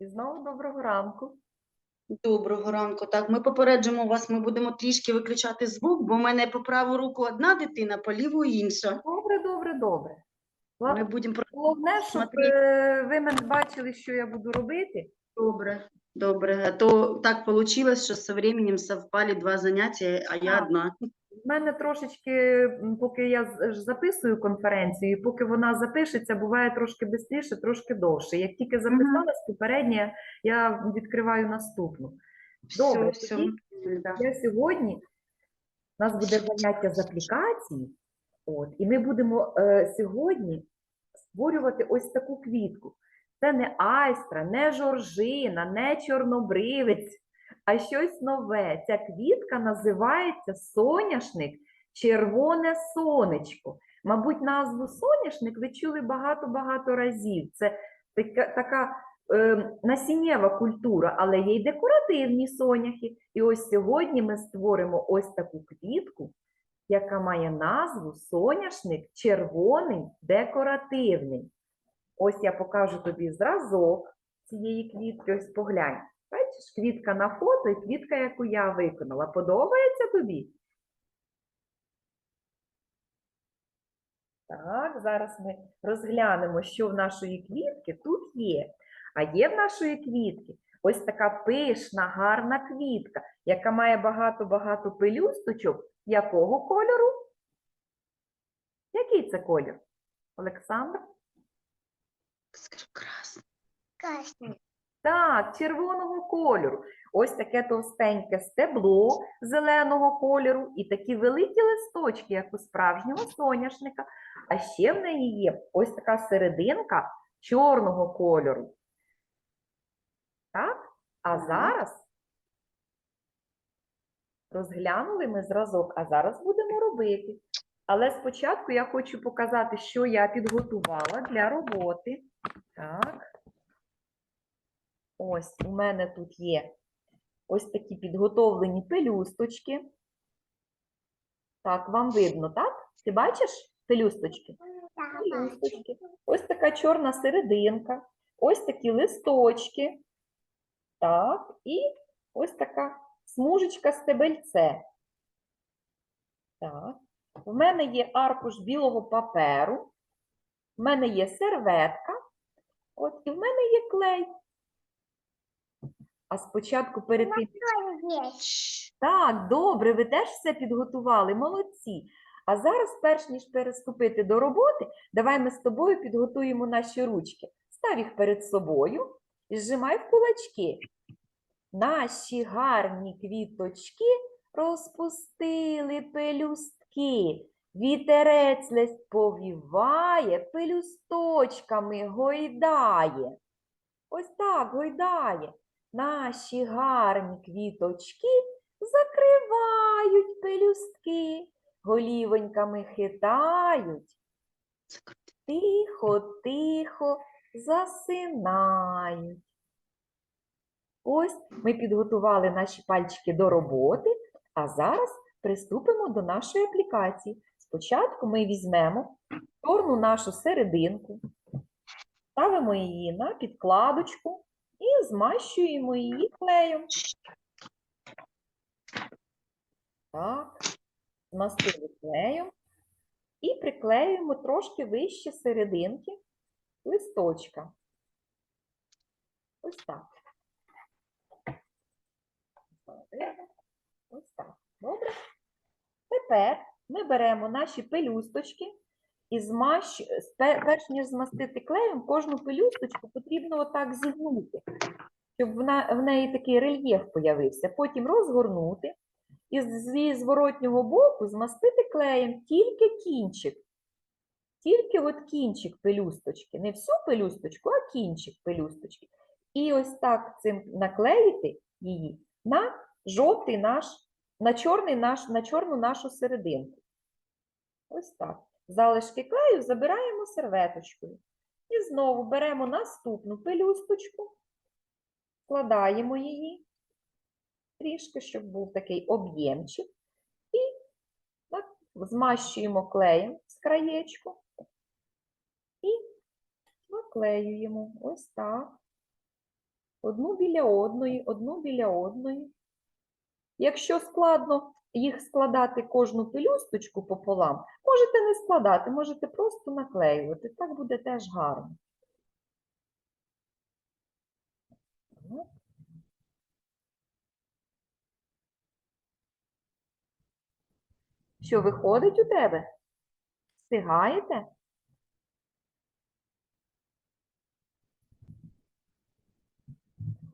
І знову доброго ранку. Доброго ранку. Так, ми попереджимо вас, ми будемо трішки виключати звук, бо в мене по праву руку одна дитина, по ліву інша. Добре, добре, добре. Ми будемо Головне, щоб е, ви мене бачили, що я буду робити. добре. Добре, а то так вийшло, що з временем совпали два заняття, а я одна. В мене трошечки, поки я записую конференцію, і поки вона запишеться, буває трошки швидше, трошки довше. Як тільки записалась попередня, я відкриваю наступну. Добре, все, все. тоді Да. Я сьогодні у нас буде заняття з аплікації, от, і ми будемо е, сьогодні створювати ось таку квітку. Це не айстра, не жоржина, не чорнобривець, а щось нове. Ця квітка називається соняшник червоне сонечко. Мабуть, назву соняшник ви чули багато-багато разів. Це така, така е, насіннєва культура, але є й декоративні соняхи. І ось сьогодні ми створимо ось таку квітку, яка має назву соняшник червоний декоративний. Ось я покажу тобі зразок цієї квітки. Ось поглянь. Бачиш, квітка на фото і квітка, яку я виконала. Подобається тобі? Так, зараз ми розглянемо, що в нашої квітки тут є. А є в нашої квітки ось така пишна, гарна квітка, яка має багато-багато пелюсточок. Якого кольору? Який це колір? Олександр? Скажу красно. Так, червоного кольору. Ось таке товстеньке стебло зеленого кольору і такі великі листочки, як у справжнього соняшника. А ще в неї є ось така серединка чорного кольору. Так? А зараз розглянули ми зразок, а зараз будемо робити. Але спочатку я хочу показати, що я підготувала для роботи. Так. Ось у мене тут є ось такі підготовлені пелюсточки. Так, вам видно, так? Ти бачиш пелюсточки? Пелюсточки. Ось така чорна серединка, ось такі листочки. Так, і ось така смужечка стебельце. Так. У мене є аркуш білого паперу, в мене є серветка, от, і в мене є клей. А спочатку перед тим, так, добре, ви теж все підготували, молодці. А зараз, перш ніж переступити до роботи, давай ми з тобою підготуємо наші ручки. Став їх перед собою і зжимай в кулачки. Наші гарні квіточки розпустили пелюстки. Вітерець лесь повіває, пелюсточками гойдає. Ось так гойдає. Наші гарні квіточки закривають пелюстки, голівоньками хитають, тихо, тихо засинають. Ось ми підготували наші пальчики до роботи, а зараз приступимо до нашої аплікації. Спочатку ми візьмемо чорну нашу серединку, ставимо її на підкладочку змащуємо її клеєм. Так, змастили клеєм і приклеюємо трошки вище серединки листочка. Ось так. Ось так. Добре. Тепер ми беремо наші пелюсточки і змащ... перш ніж змастити клеєм, кожну пелюсточку потрібно отак зігнути, щоб вона... в неї такий рельєф появився. Потім розгорнути і з з зворотнього боку змастити клеєм тільки кінчик. Тільки от кінчик пелюсточки, не всю пелюсточку, а кінчик пелюсточки. І ось так цим наклеїти її на жовтий наш, на чорний наш, на чорну нашу серединку. Ось так. Залишки клею забираємо серветочкою. І знову беремо наступну пелюсточку, складаємо її трішки, щоб був такий об'ємчик. І так, змащуємо клеєм з краєчку і наклеюємо ось так. Одну біля одної, одну біля одної. Якщо складно їх складати кожну пелюсточку пополам, можете не складати, можете просто наклеювати. Так буде теж гарно. Що виходить у тебе? Встигаєте?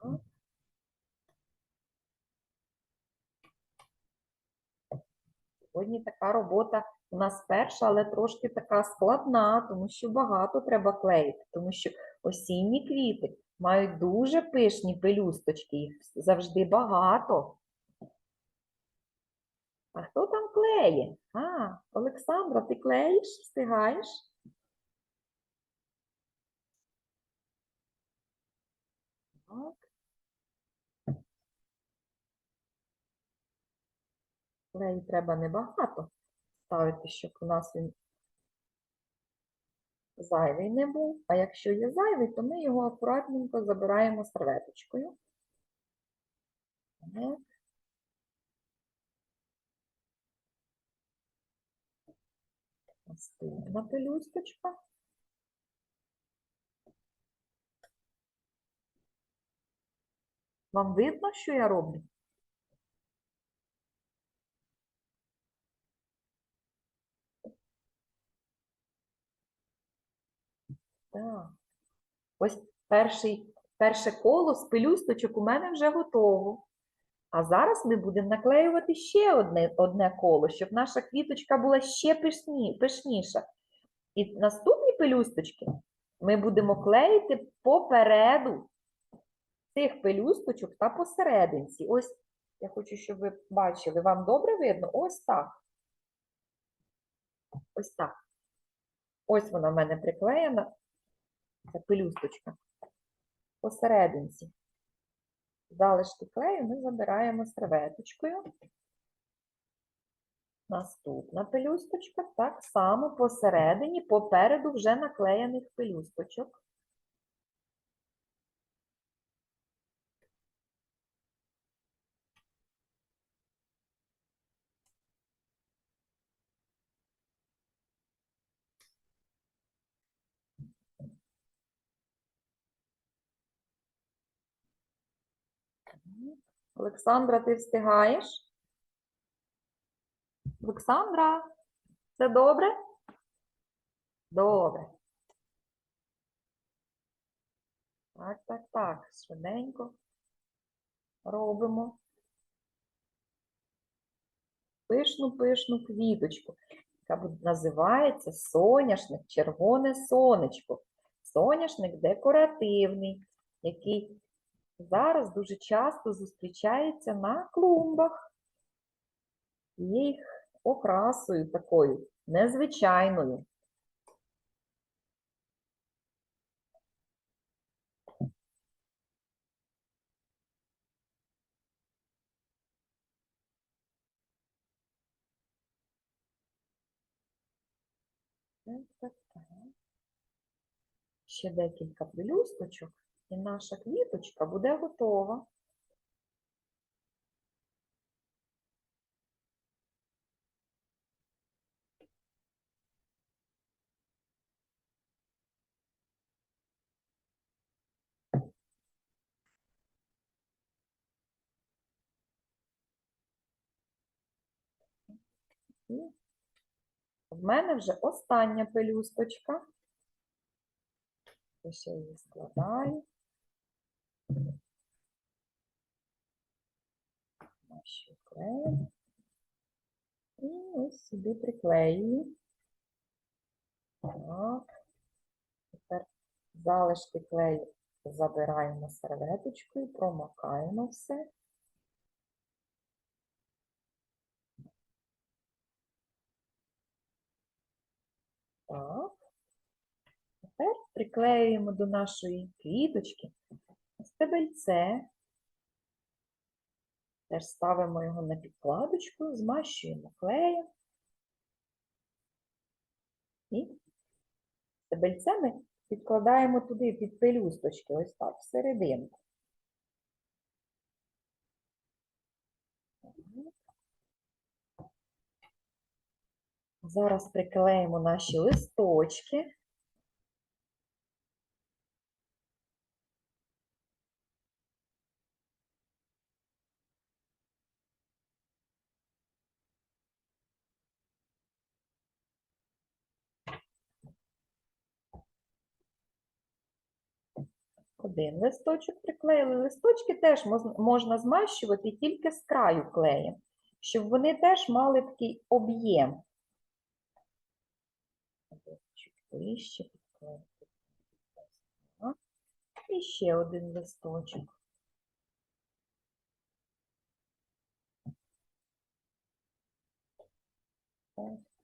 Так. Сьогодні така робота у нас перша, але трошки така складна, тому що багато треба клеїти, тому що осінні квіти мають дуже пишні пелюсточки, їх завжди багато. А хто там клеє? А, Олександра, ти клеїш? Встигаєш? Так. Клею треба небагато ставити, щоб у нас він зайвий не був. А якщо є зайвий, то ми його акуратненько забираємо серветочкою. Так. Наступна пелюсточка. Вам видно, що я роблю? Так. Ось перший, перше коло з пелюсточок у мене вже готово. А зараз ми будемо наклеювати ще одне, одне коло, щоб наша квіточка була ще пишні, пишніша. І наступні пелюсточки ми будемо клеїти попереду цих пелюсточок та посерединці. Ось я хочу, щоб ви бачили, вам добре видно? Ось так. Ось так. Ось вона в мене приклеєна. Це пелюсточка. Посерединці. Залишки клею ми забираємо серветочкою. Наступна пелюсточка так само посередині, попереду вже наклеєних пелюсточок. Олександра, ти встигаєш? Олександра, це добре? Добре. Так, так, так, швиденько робимо. Пишну, пишну квіточку, яка називається соняшник, червоне сонечко. Соняшник декоративний, який зараз дуже часто зустрічається на клумбах. Є їх окрасою такою незвичайною. Ще декілька пелюсточок, і наша квіточка буде готова. І в мене вже остання пелюсточка. Я ще її складаю. Нашу клею. І ось сюди приклеюю. Так. Тепер залишки клею забираємо серветочкою, промокаємо все. Так. Тепер приклеюємо до нашої квіточки стебельце. Теж ставимо його на підкладочку, змащуємо клеєм. І стебельце ми підкладаємо туди під пелюсточки, ось так, всерединку. Зараз приклеїмо наші листочки. Один листочок приклеїли. Листочки теж можна змащувати тільки з краю клеєм, щоб вони теж мали такий об'єм. І ще один листочок. Ось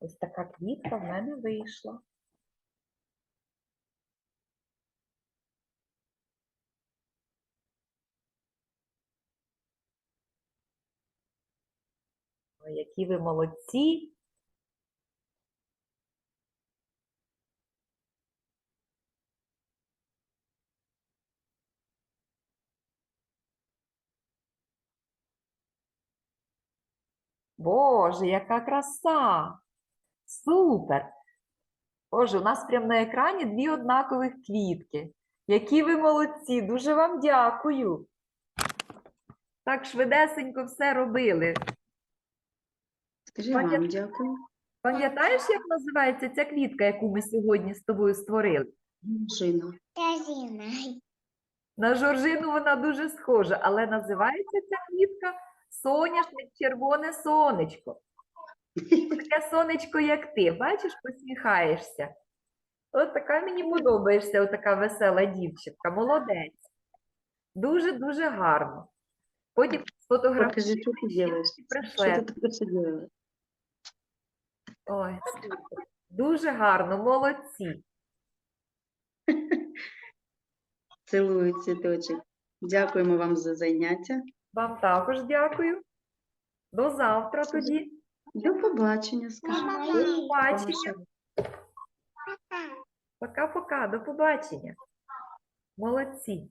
Ось така квітка в мене вийшла. Ой, які ви молодці. Боже, яка краса! Супер! Боже, у нас прямо на екрані дві однакових квітки. Які ви молодці! Дуже вам дякую. Так швидесенько все робили. Скажи Пані- вам дякую. Пам'ятаєш, як називається ця квітка, яку ми сьогодні з тобою створили? Жина. Тазина. На жоржину вона дуже схожа, але називається ця квітка соняшник червоне сонечко. Таке сонечко, як ти, бачиш, посміхаєшся. От така мені подобаєшся, отака весела дівчинка, молодець. Дуже-дуже гарно. Потім Покажи, що ти робиш. Що ти таке все робиш? Ой, супер. Дуже гарно, молодці. Цілую цвіточок. Дякуємо вам за заняття. Вам також дякую. До завтра тоді. До побачення, скажи. Мама. До побачення. Пока. Пока-пока, до побачення. Молодці.